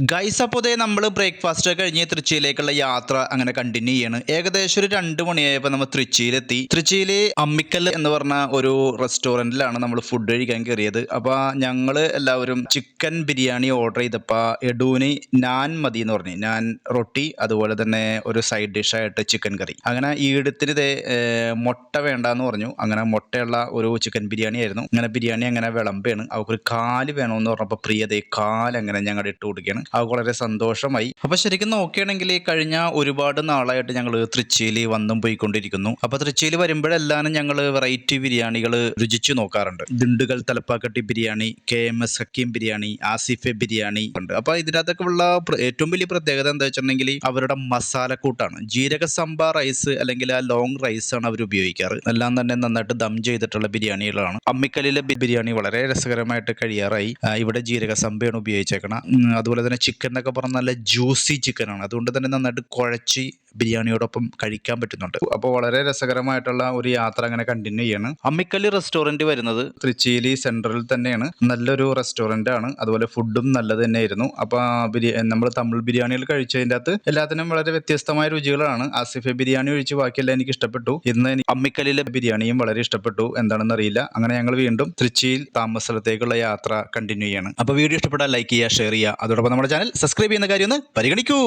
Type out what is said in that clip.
Guys അപ്പോൾ ദേ നമ്മൾ breakfast കഴിഞ്ഞ് തൃച്ചിയിലേക്കുള്ള യാത്ര അങ്ങനെ കണ്ടിന്യൂ ചെയ്യാണ്. ഏകദേശം ഒരു രണ്ട് മണിയായപ്പോൾ നമ്മൾ തൃച്ചിയിലെത്തി തൃച്ചിയിൽ അമ്മിക്കൽ എന്ന് പറഞ്ഞ ഒരു റെസ്റ്റോറന്റിലാണ് നമ്മൾ ഫുഡ് കഴിക്കാൻ കയറിയത്. അപ്പോൾ ഞങ്ങൾ എല്ലാവരും ചിക്കൻ ബിരിയാണി ഓർഡർ ചെയ്തപ്പോൾ എഡൂനി നാൻ മതി എന്ന് പറഞ്ഞു. നാൻ റൊട്ടി അതുപോലെ തന്നെ ഒരു സൈഡ് ഡിഷായിട്ട് ചിക്കൻ കറി. അങ്ങനെ ഈടത്തിന് ഇതേ മുട്ട വേണ്ടെന്ന് പറഞ്ഞു. അങ്ങനെ മുട്ടയുള്ള ഒരു ചിക്കൻ ബിരിയാണി ആയിരുന്നു. അങ്ങനെ ബിരിയാണി അങ്ങനെ വിളമ്പാണ്. അവർക്കൊരു കാൽ വേണമെന്ന് പറഞ്ഞപ്പോൾ പ്രിയതേ കാൽ അങ്ങനെ ഞങ്ങളുടെ ഇട്ട് കൊടുക്കുകയാണ്. അവർക്ക് വളരെ സന്തോഷമായി. അപ്പൊ ശരിക്കും നോക്കുകയാണെങ്കിൽ കഴിഞ്ഞ ഒരുപാട് നാളായിട്ട് ഞങ്ങൾ തൃച്ചിയിൽ വന്നും പോയിക്കൊണ്ടിരിക്കുന്നു. അപ്പൊ തൃച്ചിയിൽ വരുമ്പോഴെല്ലാം ഞങ്ങൾ വെറൈറ്റി ബിരിയാണികൾ രുചിച്ചു നോക്കാറുണ്ട്. ദിണ്ടുകൾ Thalappakatti biryani K M S Hakeem biryani ആസിഫെ biryani ഉണ്ട്. അപ്പൊ ഇതിനകത്തൊക്കെ ഉള്ള ഏറ്റവും വലിയ പ്രത്യേകത എന്താ വെച്ചിട്ടുണ്ടെങ്കിൽ അവരുടെ മസാലക്കൂട്ടാണ് ജീരക സംബാർ റൈസ് അല്ലെങ്കിൽ ആ ലോങ് റൈസ് ആണ് അവർ ഉപയോഗിക്കാറ്. എല്ലാം തന്നെ നന്നായിട്ട് ദം ചെയ്തിട്ടുള്ള ബിരിയാണികളാണ്. അമ്മിക്കല്ലിലെ ബിരിയാണി വളരെ രസകരമായിട്ട് കഴിയാറായി. ഇവിടെ ജീരക സംബയാണ് ഉപയോഗിച്ചേക്കണം. അതുപോലെ തന്നെ ചിക്കൻ എന്നൊക്കെ പറഞ്ഞാൽ നല്ല ജ്യൂസി ചിക്കനാണ് അതുകൊണ്ട് തന്നെ നന്നായിട്ട് കുഴച്ച് ബിരിയാണിയോടൊപ്പം കഴിക്കാൻ പറ്റുന്നുണ്ട്. അപ്പോൾ വളരെ രസകരമായിട്ടുള്ള ഒരു യാത്ര അങ്ങനെ കണ്ടിന്യൂ ചെയ്യാണ്. അമ്മിക്കല്ലി റെസ്റ്റോറന്റ് വരുന്നത് തൃച്ചിയിലി സെൻട്രലിൽ തന്നെയാണ്. നല്ലൊരു റെസ്റ്റോറന്റ് ആണ്. അതുപോലെ ഫുഡും നല്ലത് തന്നെയായിരുന്നു. അപ്പോൾ ബിരിയാണി നമ്മൾ തമിഴ് ബിരിയാണികൾ കഴിച്ചതിന്റെ അകത്ത് എല്ലാത്തിനും വളരെ വ്യത്യസ്തമായ രുചികളാണ്. ആസിഫെ ബിരിയാണി ഒഴിച്ച് ബാക്കിയെല്ലാം എനിക്ക് ഇഷ്ടപ്പെട്ടു. ഇന്ന് എനിക്ക് അമ്മിക്കല്ലിലെ ബിരിയാണിയും വളരെ ഇഷ്ടപ്പെട്ടു. എന്താണെന്ന് അറിയില്ല. അങ്ങനെ ഞങ്ങൾ വീണ്ടും തൃച്ചിയിൽ താമസ സ്ഥലത്തേക്കുള്ള യാത്ര കണ്ടിന്യൂ ചെയ്യാണ്. അപ്പോൾ വീഡിയോ ഇഷ്ടപ്പെട്ടാൽ ലൈക്ക് ചെയ്യുക ഷെയർ ചെയ്യുക. അതോടൊപ്പം നമ്മുടെ ചാനൽ സബ്സ്ക്രൈബ് ചെയ്യുന്ന കാര്യം ഒന്ന് പരിഗണിക്കൂ.